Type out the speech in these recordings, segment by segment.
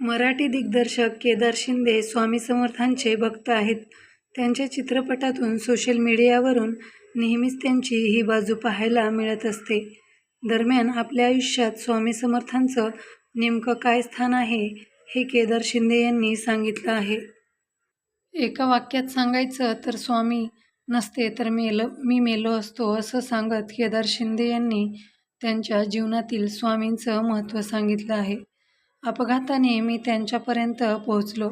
मराठी दिग्दर्शक केदार शिंदे स्वामी समर्थांचे भक्त आहेत. त्यांच्या चित्रपटातून सोशल मीडियावरून नेहमीच त्यांची ही बाजू पाहायला मिळत असते. दरम्यान आपल्या आयुष्यात स्वामी समर्थांचं नेमकं काय स्थान आहे, हे केदार शिंदे यांनी सांगितलं आहे. एका वाक्यात सांगायचं तर स्वामी नसते तर मी मेलो असतो असं सांगत केदार शिंदे यांनी त्यांच्या जीवनातील स्वामींचं महत्त्व सांगितलं आहे. अपघाताने मी त्यांच्यापर्यंत पोहोचलो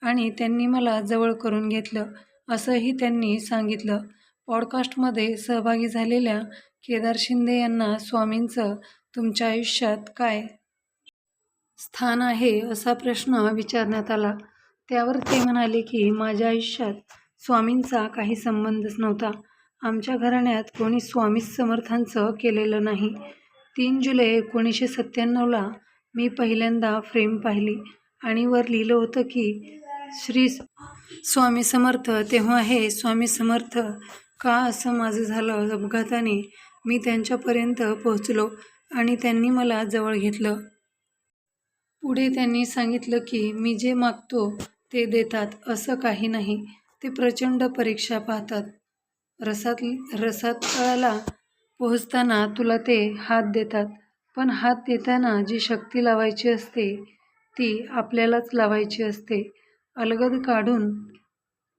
आणि त्यांनी मला जवळ करून घेतलं, असंही त्यांनी सांगितलं. पॉडकास्टमध्ये सहभागी झालेल्या केदार शिंदे यांना स्वामींचं तुमच्या आयुष्यात काय स्थान आहे, असा प्रश्न विचारण्यात आला. त्यावर ते म्हणाले की, माझ्या आयुष्यात स्वामींचा काही संबंधच नव्हता. आमच्या घराण्यात कोणी स्वामी समर्थांचं केलेलं नाही. तीन जुलै एकोणीसशे सत्त्याण्णवला मी पहिल्यांदा फ्रेम पाहिली आणि वर लिहिलं होतं की, श्री स्वामी समर्थ. तेव्हा हे स्वामी समर्थ का असं माझं झालं. अपघाताने मी त्यांच्यापर्यंत पोहोचलो आणि त्यांनी मला जवळ घेतलं. पुढे त्यांनी सांगितलं की, मी जे मागतो ते देतात असं काही नाही. ते प्रचंड परीक्षा पाहतात. रसात रसातळाला पोहोचताना तुला ते हात देतात. पण हात देताना जी शक्ती लावायची असते, ती आपल्यालाच लावायची असते. अलगद काढून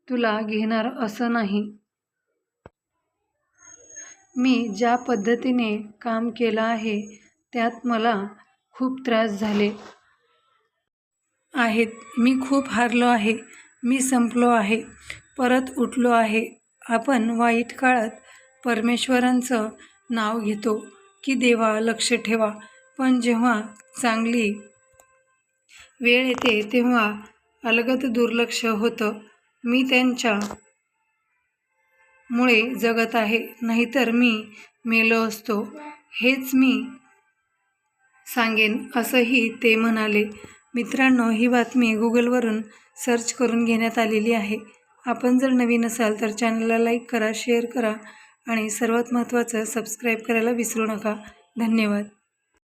तुला घेणार असं नाही. मी ज्या पद्धतीने काम केलं आहे, त्यात मला खूप त्रास झाले आहेत. मी खूप हारलो आहे. मी संपलो आहे. परत उठलो आहे. आपण वाईट काळात परमेश्वरांचं नाव घेतो की देवा लक्ष ठेवा, पण जेव्हा चांगली वेळ येते तेव्हा अलगत दुर्लक्ष होतं. मी त्यांच्या मुळे जगत आहे, नाहीतर मी मेलो असतो, हेच मी सांगेन असंही ते म्हणाले. मित्रांनो, ही बातमी गुगलवरून सर्च करून घेण्यात आलेली आहे. आपण जर नवीन असाल तर चॅनलला लाईक करा, शेअर करा आणि सर्वात महत्त्वाचं सबस्क्राईब करायला विसरू नका. धन्यवाद.